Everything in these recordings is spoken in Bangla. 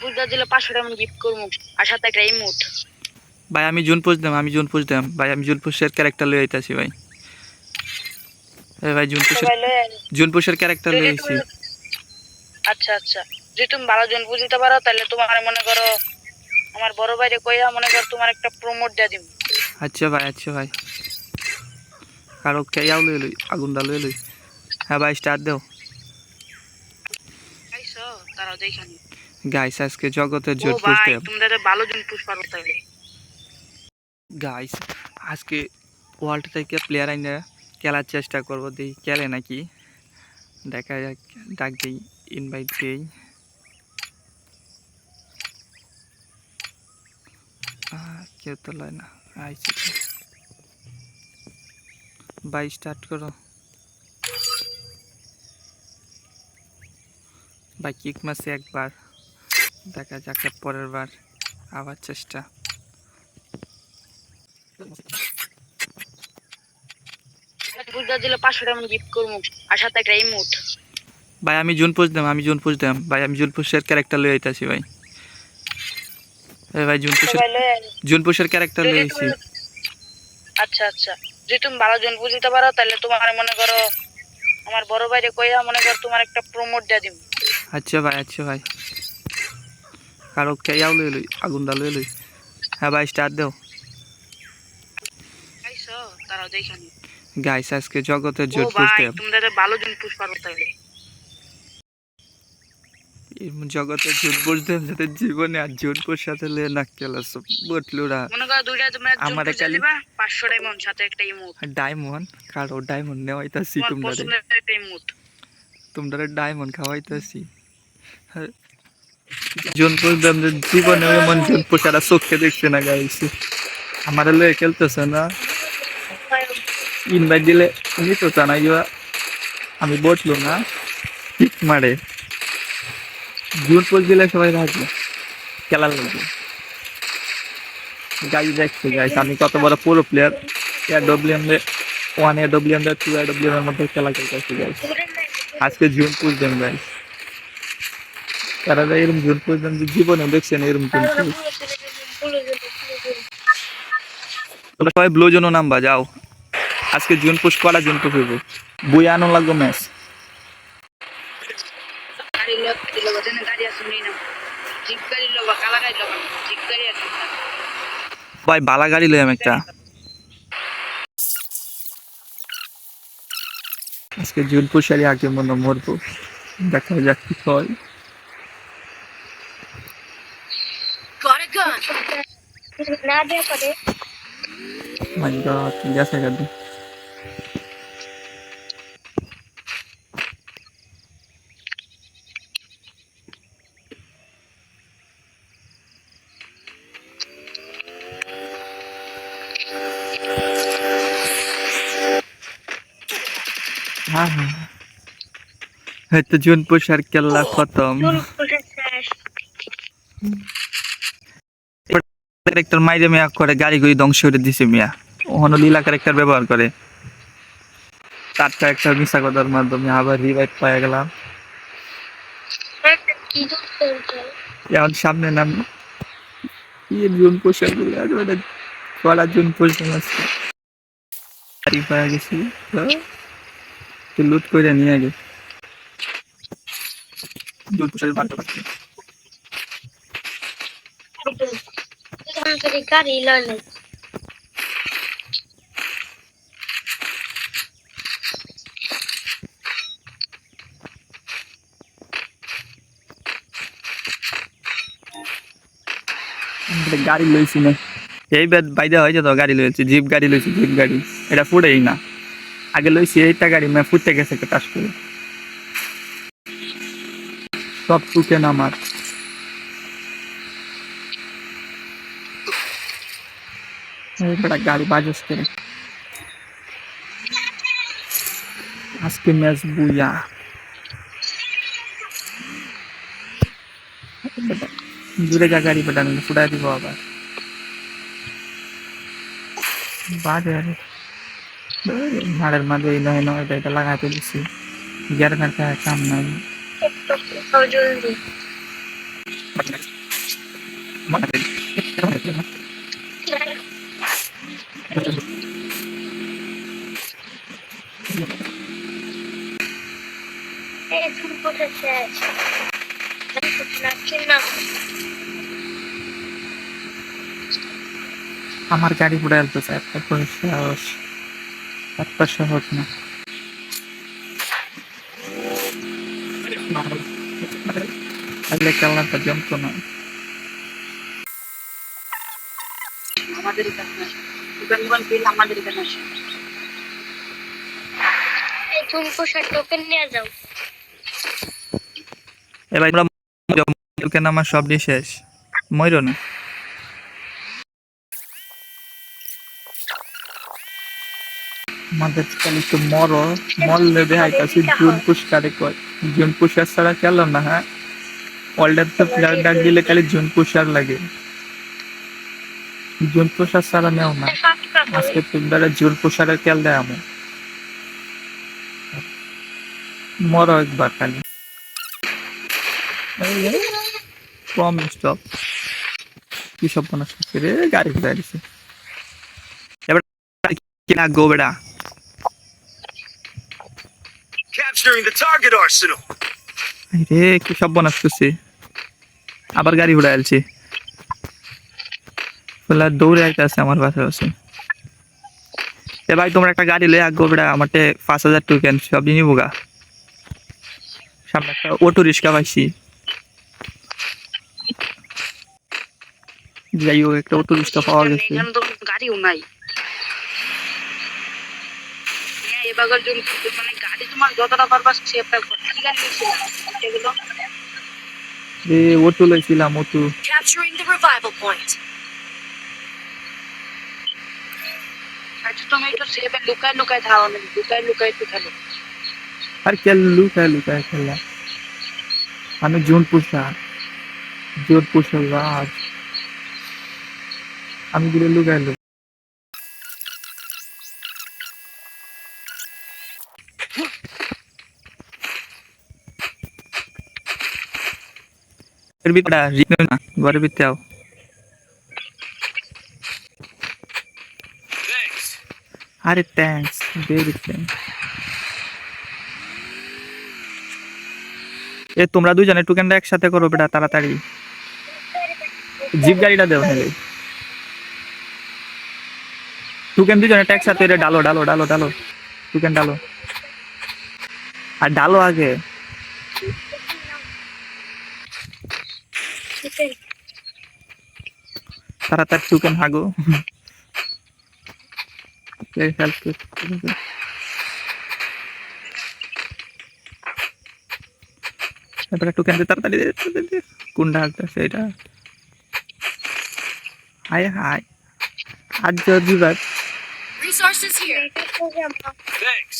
বুঝতে দিলে পাঁচশো টাকা গিফট করব। আর সাথে একটা ইমোট ভাই আমি জুন পোস্ট দাম আমি জুন পোস্ট দাম ভাই আমি জুন পোস্টের ক্যারেক্টার লয়ে আইতাছি ভাই। ভাই জুন পোস্টের জুন পোস্টের ক্যারেক্টার লয়ে আইছি। আচ্ছা আচ্ছা। যদি তুমি ভালো জন বুঝতে পারো তাহলে তোমার মনে করো আমার বড় ভাইরে কইয়া মনে করো তোমার একটা প্রমোট দিয়ে দিব আচ্ছা ভাই আচ্ছা ভাই। কারও কেয়াও লই লই আগুনটা লই লই। হ্যাঁ ভাই স্টার্ট দেও। তারাও দেখানি গাইস আজকে জগতের জোট ভাই পোস্টে ভালো জন পারো তাহলে গাইস আজকে ওয়ার্ল্ড থেকে প্লেয়ার আইনে খেলার চেষ্টা করব দেখি খেলে নাকি। দেখা যাক ডাক দিই ইনভাইট দিই। কেউ তো লয় না আইসি। ভাই স্টার্ট করো। ভাই কিক মাসে একবার। দেখা যাক পরের বার আবার চেষ্টা। ভাই আমি জুন পোস্ট দাম আমি জুন পোস্ট দাম। ভাই আমি জুন পোস্টের ক্যারেক্টার লয়ে আইতাছি ভাই। ভাই জুন লয়ে জুন পোস্টের ক্যারেক্টার লয়ে আইছি। আচ্ছা আচ্ছা। যদি তুমি ভালো জন বুঝতে পারো তাহলে তোমার মনে করো আমার বড় ভাইরে কইয়া মনে করো তোমার একটা প্রমোট দিয়ে দিব আচ্ছা ভাই আচ্ছা ভাই। কারও কেয়াও লই লই আগুনটা লই লই হ্যাঁ ভাই স্টার্ট দেও। গাইস আজকে জগতের জোট ভাই পোস্টে তোমাদের ভালো জন পুষ পারো তাহলে জগতের জোট পোস্টে যাতে জীবনে আর জোট পোস্ট সাথে লে না খেলা সব বটলুরা। আমারে খালি- পাঁচশো ডায়মন্ড সাথে একটা ইমোট ডায়মন্ড কারও ডায়মন্ড নেওয়াইতাছি তোমার তোমরা ডায়মন্ড খাওয়াইতেছি। জোন পোস্ট জীবনে এমন জোন পোস্ট আর চোখে দেখছে না গাইছি আমার লয়ে খেলতেছে না। ইনভাইট দিলে তুমি তো জানাই আমি বসল না। ঠিক মারে। জুন পোস্ট দিলে সবাই রাখবে খেলা লাগবে গাই দেখছে গাইস আমি কত বড় পুরো player A WM A one A WM A two A WM এর মধ্যে খেলা খেলতেছি গাইস আজকে জুন পোস্ট দেন গাইস তারা যে এরকম জুন পোস্ট দেন জীবনে দেখছেন এরকম জুন পোস্ট তোমরা সবাই ব্লু জোনও নাম্বা যাও। আজকে জুন পোস্ট করা জুন পোস্ট হইব। বই আনো লাগবে ম্যাচ। ভাই বালা গাড়ি লইম একটা। আজকে জুন পোস্টারি আগে মনে মরবো। দেখা যাক কি হয়। না দিয়ে করে মাই গড গেছে গাড়ি हाँ हाँ है तो जून पुषार केला खत्म ক্যারেক্টার মাইরে মিয়া করে, গাড়ি গুড়ি ধ্বংস করে দিছে মিয়া। ওখানে লীলা ক্যারেক্টার ব্যবহার করে। তার ক্যারেক্টার মিশা কথার মাধ্যমে আবার রিভাইভ পাওয়া গেলাম। কি এখন সামনে নাম ইয়ে জুন পোশাকগুলো আর ওটা কড়া জুন পোশাক আছে গাড়ি পাওয়া গেছি, তো লুট করে নিয়ে আগে জুন পোশাকের বাড়তে পারছি এখান থেকে গাড়ি ললে গাড়ি লইছি না। এই বেদ বাইদা হয়েছে তো গাড়ি লইছি, জিপ গাড়ি লইছি, জিপ গাড়ি। এটা ফুটেই না। আগে লইছি এইটা গাড়ি মানে ফুটতে গেছে টাস করে। সব টুকে না আমার। বেটা গাড়ি বাজস করে আজকে ম্যাচ বুয়া বেটা, দূরে যা গাড়ি বেটা নাহলে ফুটাই দিব আবার বাজে আরে মারের মাঝে এই নয় নয় এটা এটা লাগাতে দিছি গ্যারেন্টার কাম নাই জলদি এই তুমি কোথায় শেষ না চিন্তা আমার গাড়ি আসতেছে একটা করে সাহস। একটা সহজ না। তাহলে কালারটা জমতো না। আমাদের দোকান বিল আমাদের এখানে আসে এই তুমি টোকেন নিয়ে যাও। এবার আমরা কেন আমার সব দিয়ে শেষ। ময়ূর না। আমাদের খালি একটু মর। মরলে দেখাইতেছি জুন পুষ্কারে কয়? জুন পুষ্কার ছাড়া খেলাম না হ্যাঁ? ওয়ার্ল্ডের তো প্লেয়ার ডাক দিলে খালি জুন পুষার লাগে। জুন পুষার ছাড়া নেও না। আজকে তোমরা জুন পুষারের খেল দেয় আমি মরো একবার খালি। কম স্টপ কি সব মানুষ রে গাড়ি ঘুরে দিছে। এবার কি লাগবো বেড়া? Capturing the target arsenal. রে কি সব বনাস করছে আবার গাড়ি ঘুরে আলছি বলে দৌড়ে একটা আছে আমার পাশে। আছে এ ভাই তোমরা একটা গাড়ি লয়ে আগো বেড়া আমারতে পাঁচ হাজার টোকেন সব নিবো গা। সামনে একটা অটো রিক্সা পাইছি। যাই হোক একটা অটো রিক্সা পাওয়া গেছে। এখানে তো গাড়িও নাই। এবার জন্য মানে গাড়ি তোমার যতটা পারবা সে প্যাক করো কি গাড়ি নিয়েছিলাম এগুলো। এ auto লইছিলাম auto Capturing the revival point. আচ্ছা তুমি একটু সেভে লুকায় লুকায় থাও না লুকায় লুকায় একটু খেলো আর কে লুকায় লুকায় খেলা আমি জুন পুষা জোর পুষা রাজ আমি গুলো লুকায় লুক এর ভিতরে রিক না ঘরের ভিতরে আরে থ্যাঙ্কস ভেরি থ্যাঙ্কস এ, তোমরা দুজনে টুকেনটা একসাথে করো বেটা, তাড়াতাড়ি। জিপ গাড়িটা দেও হ্যাঁ টুকেন দুজনে একটা একসাথে এটা ডালো ডালো ডালো ডালো। টুকেন ডালো। আর ডালো আগে। তাড়াতাড়ি টুকেন হাগো। হেল্প এবার একটু কেন্দ্রে তাড়াতাড়ি দে, তাড়াতাড়ি দে। কোনটা হাঁটতে সেটা হাই হাই আজ দিবার Resources here. Thanks.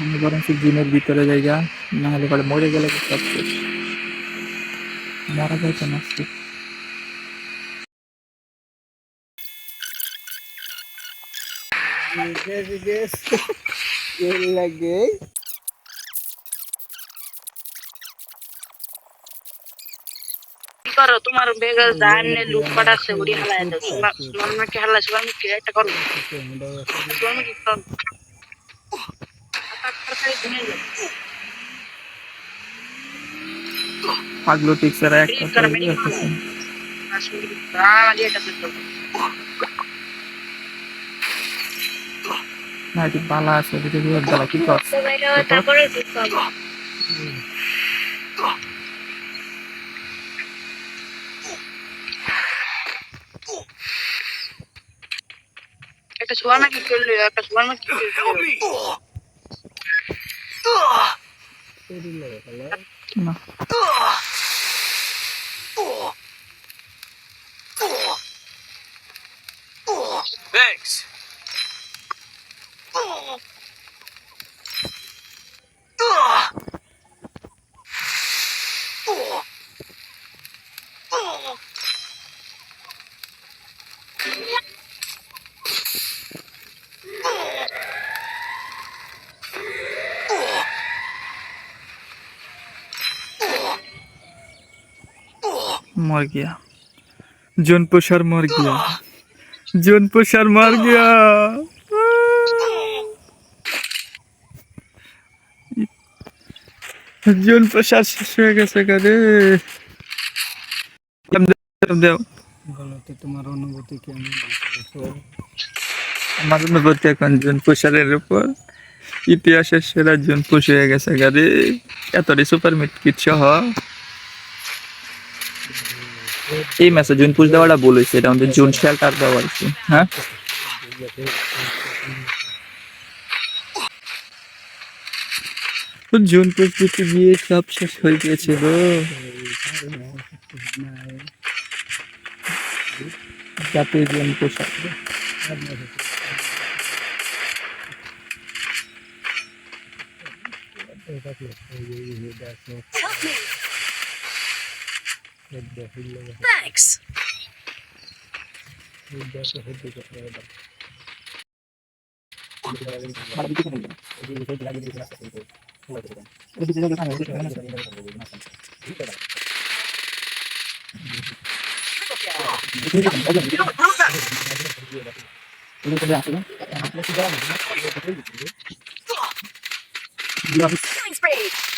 আমি বরং জিমের ভিতরে জায়গা না হলে পরে মরে গেলে তো সব শেষ। মারা যাইতো না আজকে। কি করো? তোমার বেগে জানে লুটপাট আছে উড়ি হালায় দাও তোমার তোমার নাকি হালাইছে আমি কি একটা করো। তুমি কি করো পাগলো টিক্সারা একটা ঠিক করে মেরে করে খাও। এটা না এটি বালা আছে এদিকে দিয়ে বালা কি কর? একটা সুয়ার নাকি করল একটা সুয়ার নাকি Help না। मर गया जौनपुर शहर मर गया जौनपुर शहर मर गया जौनपुर शहर শেষ হয়ে গেছে গারে দেও বলতে তোমার অনুভূতি কেমন আছে আমার অনুভূতি এখন জৌনপুর শহরের উপর ইতিহাসের সেরা জৌনপুর হয়ে গেছে গারে এতটি সুপার মিট কিট সহ এই ম্যাচে জুন পুশ দেওয়াটা ভুল হয়েছে, এটা আমাদের জুন শেল্টার দেওয়া হয়েছে হ্যাঁ? জুন পুশ দিতে গিয়ে সব শেষ হয়ে গিয়েছে গো। যাতে জুন পুশ আসবে Thanks. Thanks, Brady.